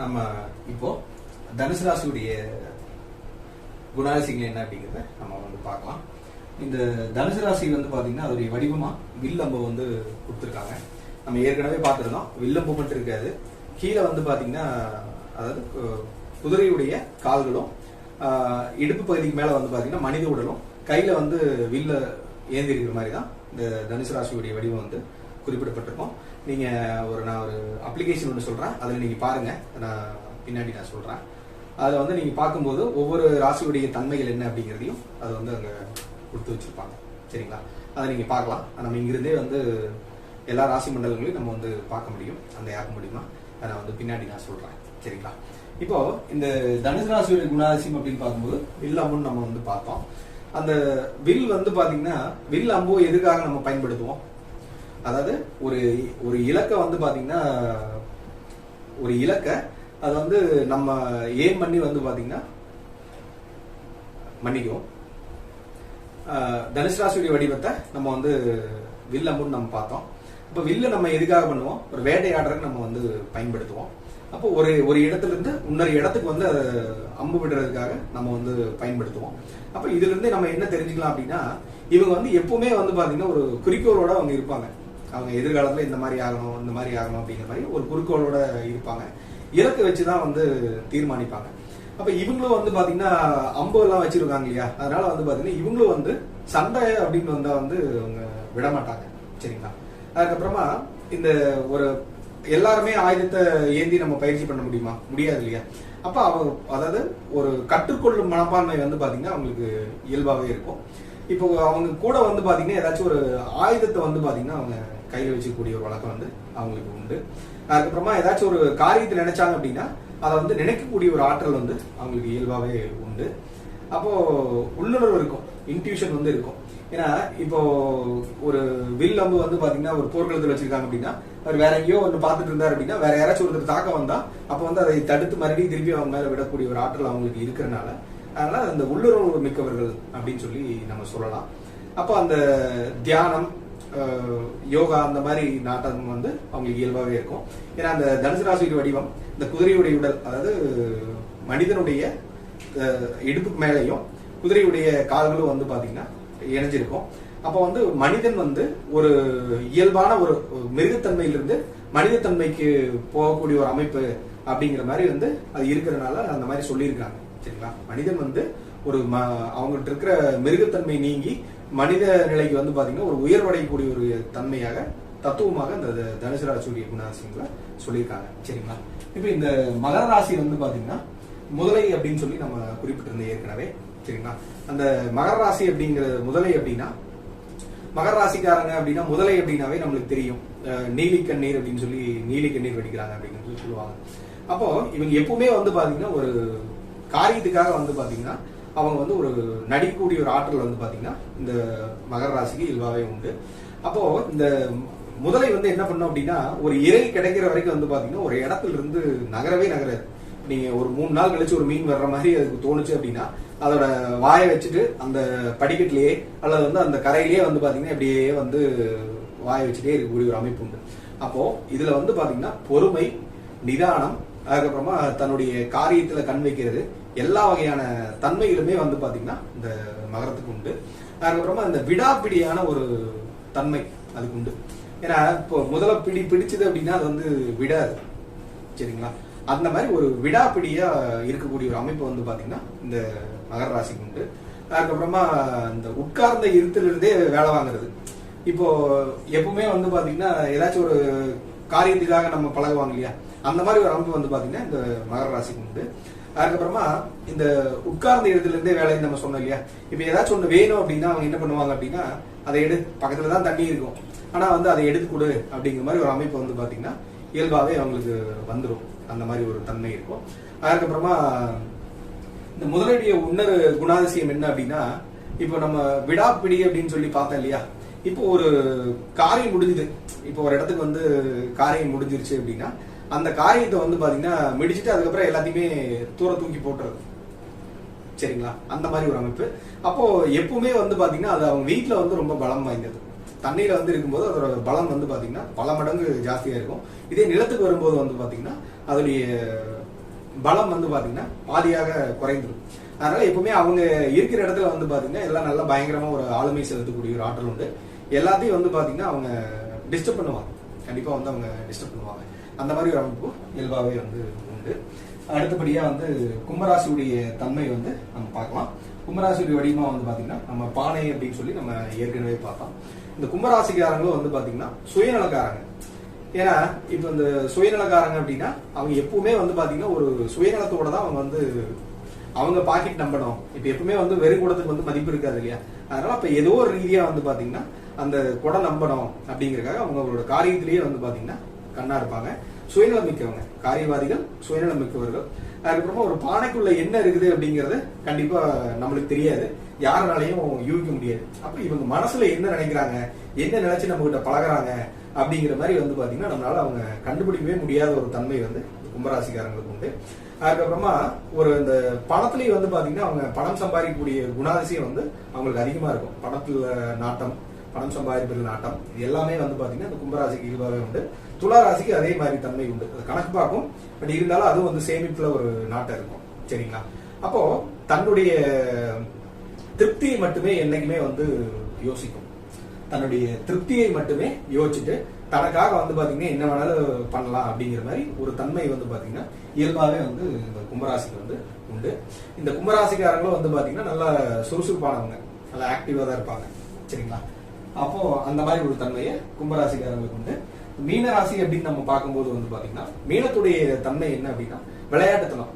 நம்ம இப்போ தனுசு ராசியுடைய குணாதிசயங்கள் என்ன அப்படிங்கிறத நம்ம வந்து பார்க்கலாம். இந்த தனுசு ராசி வந்து பார்த்தீங்கன்னா அதோடைய வடிவமாக வில்லம்பு வந்து கொடுத்துருக்காங்க. நம்ம ஏற்கனவே பார்த்துருந்தோம். வில்லம்பு மட்டும் இருக்காது. கீழே வந்து பார்த்தீங்கன்னா அதாவது கு- குதிரையுடைய கால்களும் இடுப்பு பகுதிக்கு மேலே வந்து பார்த்தீங்கன்னா மனித உடலும் கையில் வந்து வில்ல ஏந்திருக்கிற மாதிரி தான் இந்த தனுசு ராசியுடைய வடிவம் வந்து குறிப்பிடப்பட்டிருக்கும். நீங்க ஒரு நான் ஒரு அப்ளிகேஷன் ஒன்று சொல்றேன். அதில் நீங்க பாருங்க. நான் பின்னாடி நான் சொல்றேன். அதில் வந்து நீங்க பார்க்கும்போது ஒவ்வொரு ராசியுடைய தன்மைகள் என்ன அப்படிங்கிறதையும் அது வந்து அங்க கொடுத்து வச்சிருப்பாங்க. சரிங்களா? அதை நீங்க பார்க்கலாம். நம்ம இங்கிருந்தே வந்து எல்லா ராசி மண்டலங்களையும் நம்ம வந்து பார்க்க முடியும். அந்த ஆப் மூலியமா. அதை நான் வந்து பின்னாடி நான் சொல்றேன். சரிங்களா? இப்போ இந்த தனுசு ராசியுடைய குணாதிசயம் அப்படின்னு பார்க்கும்போது வில் அம்புன்னு நம்ம வந்து பார்த்தோம். அந்த வில் வந்து பாத்தீங்கன்னா வில் அம்பு எதுக்காக நம்ம பயன்படுத்துவோம்? அதாவது ஒரு ஒரு இலக்கை வந்து பாத்தீங்கன்னா ஒரு இலக்கை அது வந்து நம்ம ஏம் பண்ணி வந்து பாத்தீங்கன்னா மன்னிக்கும் தனுஷ் ராசியுடைய வடிவத்தை நம்ம வந்து வில் அம்புன்னு நம்ம பார்த்தோம். இப்போ வில்ல நம்ம எதுக்காக பண்ணுவோம்? ஒரு வேட்டையாடுறதுக்கு நம்ம வந்து பயன்படுத்துவோம். அப்போ ஒரு ஒரு இடத்துல இருந்து இன்னொரு இடத்துக்கு வந்து அதை அம்பு விடுறதுக்காக நம்ம வந்து பயன்படுத்துவோம். அப்போ இதுல இருந்து நம்ம என்ன தெரிஞ்சுக்கலாம் அப்படின்னா இவங்க வந்து எப்பவுமே வந்து பாத்தீங்கன்னா ஒரு குறிக்கோளோட அவங்க இருப்பாங்க. அவங்க எதிர்காலத்தில் இந்த மாதிரி ஆகணும் இந்த மாதிரி ஆகணும் அப்படிங்கிற மாதிரி ஒரு குறிக்கோளோட இருப்பாங்க. இழக்கு வச்சு தான் வந்து தீர்மானிப்பாங்க. அப்போ இவங்களும் வந்து பார்த்தீங்கன்னா அம்பு வச்சுருக்காங்க வச்சிருக்காங்க இல்லையா? அதனால வந்து பார்த்தீங்கன்னா இவங்களும் வந்து சண்டை அப்படின்னு வந்தால் வந்து அவங்க விட மாட்டாங்க சரிங்களா? அதுக்கப்புறமா இந்த ஒரு எல்லாருமே ஆயுதத்தை ஏந்தி நம்ம பயிற்சி பண்ண முடியுமா? முடியாது இல்லையா? அப்ப அவங்க அதாவது ஒரு கற்றுக்கொள்ளும் மனப்பான்மை வந்து பாத்தீங்கன்னா அவங்களுக்கு இயல்பாகவே இருக்கும். இப்போ அவங்க கூட வந்து பாத்தீங்கன்னா ஏதாச்சும் ஒரு ஆயுதத்தை வந்து பாத்தீங்கன்னா அவங்க கையில் வச்சுக்கூடிய ஒரு வழக்கம் வந்து அவங்களுக்கு உண்டு. அதுக்கப்புறமா ஏதாச்சும் ஒரு காரியத்தை நினைச்சாங்க அப்படின்னா அதை வந்து நினைக்கக்கூடிய ஒரு ஆற்றல் வந்து அவங்களுக்கு இயல்பாகவே உண்டு. அப்போ உள்ளுணர்வு இருக்கும். இன்ட்யூஷன் வந்து இருக்கும். ஏன்னா இப்போ ஒரு வில் அம்பு வந்து பாத்தீங்கன்னா ஒரு போர்க்களத்தில் வச்சிருக்காங்க அப்படின்னா அவர் வேற எங்கேயோ ஒன்று பார்த்துட்டு இருந்தார் அப்படின்னா வேற யாராச்சும் ஒருத்தர் தாக்க வந்தா அப்போ வந்து அதை தடுத்து மறுபடியும் திருப்பி அவங்க மேல விடக்கூடிய ஒரு ஆற்றல் அவங்களுக்கு இருக்கிறனால அதனால அந்த உள்ளுணர்வு மிக்கவர்கள் அப்படின்னு சொல்லி நம்ம சொல்லலாம். அப்போ அந்த தியானம் யோகா அந்த மாதிரி நாட்டம் வந்து அவங்களுக்கு இயல்பாகவே இருக்கும். ஏன்னா அந்த தனுசு ராசியுடைய வடிவம் இந்த குதிரையுடைய உடல் அதாவது மனிதனுடைய இடுப்புக்கு மேலேயும் குதிரையுடைய கால்களும் வந்து பார்த்தீங்கன்னா இணைஞ்சிருக்கும். அப்போ வந்து மனிதன் வந்து ஒரு இயல்பான ஒரு மிருகத்தன்மையிலிருந்து மனிதத்தன்மைக்கு போகக்கூடிய ஒரு அமைப்பு அப்படிங்கிற மாதிரி வந்து அது இருக்கிறதுனால அந்த மாதிரி சொல்லியிருக்காங்க சரிங்களா? மனிதன் வந்து ஒரு ம- அவங்ககிட்ட இருக்கிற மிருகத்தன்மை நீங்கி மனித நிலைக்கு வந்து பாத்தீங்கன்னா ஒரு உயர்வடையக்கூடிய ஒரு தன்மையாக தத்துவமாக இந்த த- தனுசு ராசியுடைய குணாசியங்களை சொல்லியிருக்காங்க. சரிங்களா? இப்போ இந்த மகர ராசி வந்து பாத்தீங்கன்னா முதலை அப்படின்னு சொல்லி நம்ம குறிப்பிட்டிருந்தோம் ஏற்கனவே. சரிங்களா? அந்த மகர ராசி அப்படிங்கிற முதலை அப்படின்னா மகர ராசிக்காரங்க அப்படின்னா முதலை அப்படின்னாவே நம்மளுக்கு தெரியும். அஹ் நீலி கண்ணீர் அப்படின்னு சொல்லி நீலி கண்ணீர் வெடிக்கிறாங்க அப்படின்னு சொல்லி சொல்லுவாங்க. அப்போ இவங்க எப்பவுமே வந்து பாத்தீங்கன்னா ஒரு காரியத்துக்காக வந்து பாத்தீங்கன்னா அவங்க வந்து ஒரு நடிக்கக்கூடிய ஒரு ஆற்றல் வந்து பாத்தீங்கன்னா இந்த மகர ராசிக்கு இல்வாவே உண்டு. அப்போ இந்த முதலை வந்து என்ன பண்ணும் அப்படின்னா ஒரு இறை கிடைக்கிற வரைக்கும் வந்து பாத்தீங்கன்னா ஒரு இடத்துல இருந்து நகரவே நகராது. நீங்க ஒரு மூணு நாள் கழிச்சு ஒரு மீன் வர்ற மாதிரி அதுக்கு தோணுச்சு அப்படின்னா அதோட வாயை வச்சுட்டு அந்த படிக்கட்டிலேயே அல்லது வந்து அந்த கரையிலேயே வந்து பாத்தீங்கன்னா இப்படியே வந்து வாயை வச்சுட்டே இருக்கக்கூடிய ஒரு அமைப்பு உண்டு. அப்போ இதுல வந்து பாத்தீங்கன்னா பொறுமை நிதானம் அதுக்கப்புறமா தன்னுடைய காரியத்துல கண் வைக்கிறது எல்லா வகையான தன்மைகளுமே வந்து பார்த்தீங்கன்னா இந்த மகரத்துக்கு உண்டு. அதுக்கப்புறமா இந்த விடாப்பிடியான ஒரு தன்மை அதுக்கு உண்டு. ஏன்னா இப்போ முதல்ல பிடி பிடிச்சது அப்படின்னா அது வந்து விடாது. சரிங்களா? அந்த மாதிரி ஒரு விடாப்பிடியா இருக்கக்கூடிய ஒரு அமைப்பு வந்து பாத்தீங்கன்னா இந்த மகர ராசிக்கு உண்டு. அதுக்கப்புறமா இந்த உட்கார்ந்த இருத்திலிருந்தே வேலை வாங்குறது. இப்போ எப்பவுமே வந்து பாத்தீங்கன்னா ஏதாச்சும் ஒரு காரியத்துக்காக நம்ம பழகுவாங்க இல்லையா? அந்த மாதிரி ஒரு அமைப்பு வந்து பாத்தீங்கன்னா இந்த மகர ராசிக்கு உண்டு. அதுக்கப்புறமா இந்த உட்கார்ந்த இடத்துல இருந்தே வேலைன்னு நம்ம சொன்னோம் இல்லையா? இப்ப ஏதாச்சும் ஒண்ணு வேணும் அப்படின்னா அவங்க என்ன பண்ணுவாங்க அப்படின்னா அதை எடு பக்கத்துல தான் தண்ணி இருக்கும். ஆனா வந்து அதை எடுத்து கொடு அப்படிங்கிற மாதிரி ஒரு அமைப்பு வந்து பாத்தீங்கன்னா இயல்பாவே அவங்களுக்கு வந்துடும் அந்த மாதிரி ஒரு தன்மை இருக்கும். அதுக்கப்புறமா இந்த முதலடிய உன்னர் குணாதிசயம் என்ன அப்படின்னா இப்போ நம்ம விடாப்பிடி அப்படின்னு சொல்லி பார்த்தோம் இல்லையா? இப்போ ஒரு காரியம் முடிஞ்சுது. இப்போ ஒரு இடத்துக்கு வந்து காரியம் முடிஞ்சிருச்சு அப்படின்னா அந்த காரியத்தை வந்து பாத்தீங்கன்னா மிடிச்சிட்டு அதுக்கப்புறம் எல்லாத்தையுமே தூர தூக்கி போட்டுறது. சரிங்களா? அந்த மாதிரி ஒரு அமைப்பு. அப்போ எப்பவுமே வந்து பாத்தீங்கன்னா அது அவங்க வீட்டில் வந்து ரொம்ப பலம் வாய்ந்தது. தண்ணியில வந்து இருக்கும்போது அதோட பலம் வந்து பாத்தீங்கன்னா பல மடங்கு ஜாஸ்தியா இருக்கும். இதே நிலத்துக்கு வரும்போது வந்து பாத்தீங்கன்னா அதோடைய பலம் வந்து பாத்தீங்கன்னா பாதியாக குறைந்துடும் அதனால எப்பவுமே அவங்க இருக்கிற இடத்துல வந்து பாத்தீங்கன்னா எல்லாம் நல்லா பயங்கரமா ஒரு ஆளுமை செலுத்தக்கூடிய ஒரு ஆற்றல் உண்டு. எல்லாத்தையும் வந்து பாத்தீங்கன்னா அவங்க டிஸ்டர்ப் பண்ணுவாங்க. கண்டிப்பா வந்து அவங்க டிஸ்டர்ப் பண்ணுவாங்க. அந்த மாதிரி ஒரு அமைப்பு இயல்பாகவே வந்து உண்டு. அடுத்தபடியாக வந்து கும்பராசியுடைய தன்மை வந்து நம்ம பார்க்கலாம். கும்பராசியுடைய வடிவமாக வந்து பார்த்தீங்கன்னா நம்ம பானை அப்படின்னு சொல்லி நம்ம ஏற்கனவே பார்த்தோம். இந்த கும்பராசிக்காரங்களும் வந்து பார்த்தீங்கன்னா சுயநலக்காரங்க. ஏன்னா இப்போ இந்த சுயநலக்காரங்க அப்படின்னா அவங்க எப்பவுமே வந்து பார்த்தீங்கன்னா ஒரு சுயநலத்தோட தான் அவங்க வந்து அவங்க பாக்கெட் நம்பணும். இப்போ எப்பவுமே வந்து வெறும் குடத்துக்கு வந்து மதிப்பு இருக்காது இல்லையா? அதனால இப்போ ஏதோ ஒரு ரீதியாக வந்து பார்த்தீங்கன்னா அந்த குடம் நம்பணும் அப்படிங்கறக்காக அவங்க அவங்களோட காரியத்திலேயே வந்து பார்த்தீங்கன்னா கண்ணா இருப்பாங்க. சுயநலம் மிக்கவங்க காரியவாதிகள் சுயநலம் மிக்கவர்கள் அதுக்கப்புறமா ஒரு பானைக்குள்ள என்ன இருக்குது அப்படிங்கறது கண்டிப்பா நம்மளுக்கு தெரியாது. யாருனாலையும் யூகிக்க முடியாது. அப்ப இவங்க மனசுல என்ன நினைக்கிறாங்க? என்ன நினைச்சு நம்ம கிட்ட பழகுறாங்க? அப்படிங்கிற மாதிரி வந்து பாத்தீங்கன்னா நம்மளால அவங்க கண்டுபிடிக்கவே முடியாத ஒரு தன்மை வந்து கும்பராசிக்காரங்களுக்கு உண்டு. அதுக்கப்புறமா ஒரு இந்த பணத்திலேயே வந்து பாத்தீங்கன்னா அவங்க பணம் சம்பாதிக்கக்கூடிய குணாதிசயம் வந்து அவங்களுக்கு அதிகமா இருக்கும். பணத்துல நாட்டம் பணம் சம்பாதிப்பதில் நாட்டம் இது எல்லாமே வந்து பாத்தீங்கன்னா இந்த கும்பராசிக்கு இயல்பாகவே உண்டு. துலா ராசிக்கு அதே மாதிரி தன்மை உண்டு. அது கணக்கு பார்க்கும் பட் இருந்தாலும் அதுவும் வந்து சேமிப்புல ஒரு நாட்டம் இருக்கும். சரிங்களா? அப்போ தன்னுடைய திருப்தியை மட்டுமே என்னைக்குமே வந்து யோசிக்கும். தன்னுடைய திருப்தியை மட்டுமே யோசிச்சுட்டு தனக்காக வந்து பாத்தீங்கன்னா என்ன வேணாலும் பண்ணலாம் அப்படிங்கிற மாதிரி ஒரு தன்மை வந்து பாத்தீங்கன்னா இயல்பாகவே வந்து இந்த கும்பராசிக்கு வந்து உண்டு. இந்த கும்பராசிக்காரங்களும் வந்து பாத்தீங்கன்னா நல்லா சுறுசுறுப்பானவங்க. நல்லா ஆக்டிவா தான் இருப்பாங்க. சரிங்களா? அப்போ அந்த மாதிரி ஒரு தன்மையை கும்பராசிக்காரங்களுக்கு உண்டு. மீன ராசி அப்படின்னு நம்ம பார்க்கும்போது வந்து பாத்தீங்கன்னா மீனத்துடைய தன்மை என்ன அப்படின்னா விளையாட்டுத்தனம்.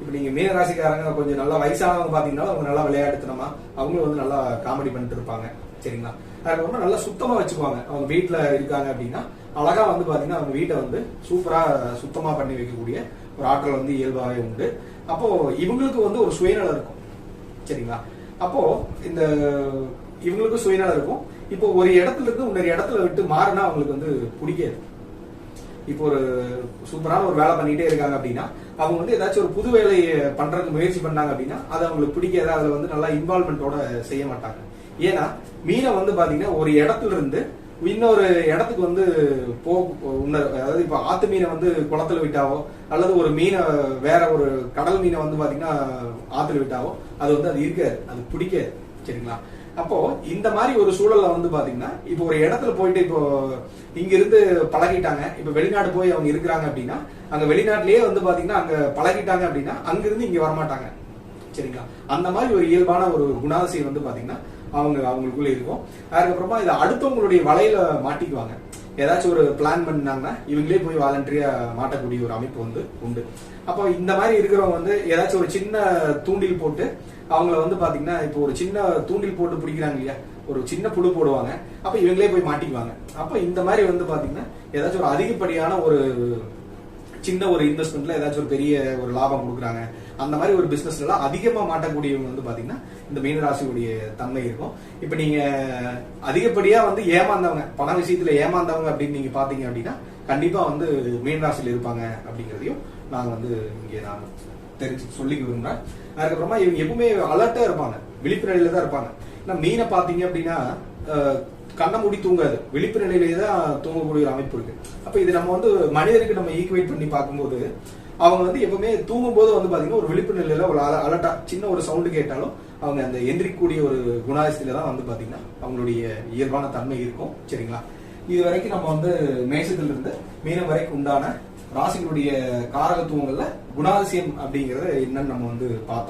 இப்போ நீங்க மீன ராசிக்காரங்க கொஞ்சம் நல்லா வயசானவங்க பாத்தீங்கன்னா அவங்க நல்லா விளையாட்டுத்தனமா அவங்களும் வந்து நல்லா காமெடி பண்ணிட்டு இருப்பாங்க. சரிங்களா? அதுக்கப்புறமா நல்லா சுத்தமா வச்சுக்குவாங்க. அவங்க வீட்டுல இருக்காங்க அப்படின்னா அழகா வந்து பாத்தீங்கன்னா அவங்க வீட்டை வந்து சூப்பரா சுத்தமா பண்ணி வைக்கக்கூடிய ஒரு ஆற்றல் வந்து இயல்பாகவே உண்டு. அப்போ இவங்களுக்கு வந்து ஒரு சுயநலம் இருக்கும். சரிங்களா? அப்போ இந்த இவங்களுக்கும் சுயநலம் இருக்கும். இப்போ ஒரு இடத்துல இருந்து இன்னொரு இடத்துல விட்டு மாறினா அவங்களுக்கு வந்து பிடிக்காது. இப்போ ஒரு சூப்பரான ஒரு வேலை பண்ணிட்டே இருக்காங்க அப்படின்னா அவங்க வந்து ஏதாச்சும் ஒரு புது வேலையை பண்றதுக்கு முயற்சி பண்ணாங்க அப்படின்னா அது அவங்களுக்கு பிடிக்காது. அதுல வந்து நல்லா இன்வால்மெண்டோட செய்ய மாட்டாங்க. ஏன்னா மீனை வந்து பாத்தீங்கன்னா ஒரு இடத்துல இருந்து இன்னொரு இடத்துக்கு வந்து போ அதாவது இப்போ ஆத்து மீனை வந்து குளத்துல விட்டாவோ அல்லது ஒரு மீனை வேற ஒரு கடல் மீனை வந்து பாத்தீங்கன்னா ஆத்துல விட்டாவோ அது வந்து அது இருக்காது. அது பிடிக்காது. சரிங்களா? அப்போ இந்த மாதிரி ஒரு சூழல்ல வந்து பாத்தீங்கன்னா இப்போ ஒரு இடத்துல போயிட்டு இப்போ இங்க இருந்து பழகிட்டாங்க இப்ப வெளிநாடு போய் அவங்க இருக்கிறாங்க அப்படின்னா அங்க வெளிநாட்டிலேயே வந்து பாத்தீங்கன்னா அங்க பழகிட்டாங்க அப்படின்னா அங்கிருந்து இங்க வரமாட்டாங்க. சரிங்களா? அந்த மாதிரி ஒரு இயல்பான ஒரு குணாதிசயம் வந்து பாத்தீங்கன்னா அவங்க அவங்களுக்குள்ள இருக்கும். அதுக்கப்புறமா இதை அடுத்தவங்களுடைய வலையில மாட்டிக்குவாங்க. ஏதாச்சும் ஒரு பிளான் பண்ணாங்கன்னா இவங்களே போய் வாலண்டரியா மாட்டக்கூடிய ஒரு அமைப்பு வந்து உண்டு. அப்போ இந்த மாதிரி இருக்கிறவங்க வந்து ஏதாச்சும் ஒரு சின்ன தூண்டில் போட்டு அவங்கள வந்து பாத்தீங்கன்னா இப்போ ஒரு சின்ன தூண்டில் போட்டு பிடிக்கிறாங்க இல்லையா? ஒரு சின்ன புழு போடுவாங்க. அப்ப இவங்களே போய் மாட்டிக்குவாங்க. அப்ப இந்த மாதிரி வந்து பாத்தீங்கன்னா ஏதாச்சும் ஒரு அதிகப்படியான ஒரு சின்ன ஒரு இன்வெஸ்ட்மெண்ட்ல ஏதாச்சும் ஒரு பெரிய ஒரு லாபம் கொடுக்குறாங்க. அந்த மாதிரி ஒரு பிசினஸ்ல அதிகமாக அதிகமா மாட்டக்கூடியவங்க வந்து பாத்தீங்கன்னா இந்த மீனராசியுடைய தன்மை இருக்கும். இப்ப நீங்க அதிகப்படியா வந்து ஏமாந்தவங்க பண விஷயத்துல ஏமாந்தவங்க அப்படின்னு நீங்க பாத்தீங்க அப்படின்னா கண்டிப்பா வந்து மீனராசியில் இருப்பாங்க அப்படிங்கிறதையும் நாங்க வந்து இங்கே நான் தெரிஞ்சு சொல்லிக்க விரும்புறேன். அதுக்கப்புறமா இவங்க எப்பவுமே அலர்ட்டா இருப்பாங்க. விழிப்பு தான் இருப்பாங்க. ஏன்னா மீனை பாத்தீங்க அப்படின்னா கண்ணை மூடி தூங்காது. விழிப்பு நிலையிலேயே தான் தூங்கக்கூடிய ஒரு அமைப்பு இருக்கு. அப்ப இது நம்ம வந்து மனிதருக்கு நம்ம ஈக்குவேட் பண்ணி பார்க்கும்போது அவங்க வந்து எப்பவுமே தூங்கும் போது வந்து பாத்தீங்கன்னா ஒரு விழிப்பு நிலையில ஒரு அலட்டா சின்ன ஒரு சவுண்டு கேட்டாலும் அவங்க அந்த எந்திரிக்கக்கூடிய ஒரு குணாதிசயத்துல தான் வந்து பாத்தீங்கன்னா அவங்களுடைய இயல்பான தன்மை இருக்கும். சரிங்களா? இது வரைக்கும் நம்ம வந்து மேசத்துல இருந்து மீனம் வரைக்கும் உண்டான ராசிகளுடைய காரகத்துவங்கள்ல குணாதிசயம் அப்படிங்கறத என்னன்னு நம்ம வந்து பார்த்தோம்.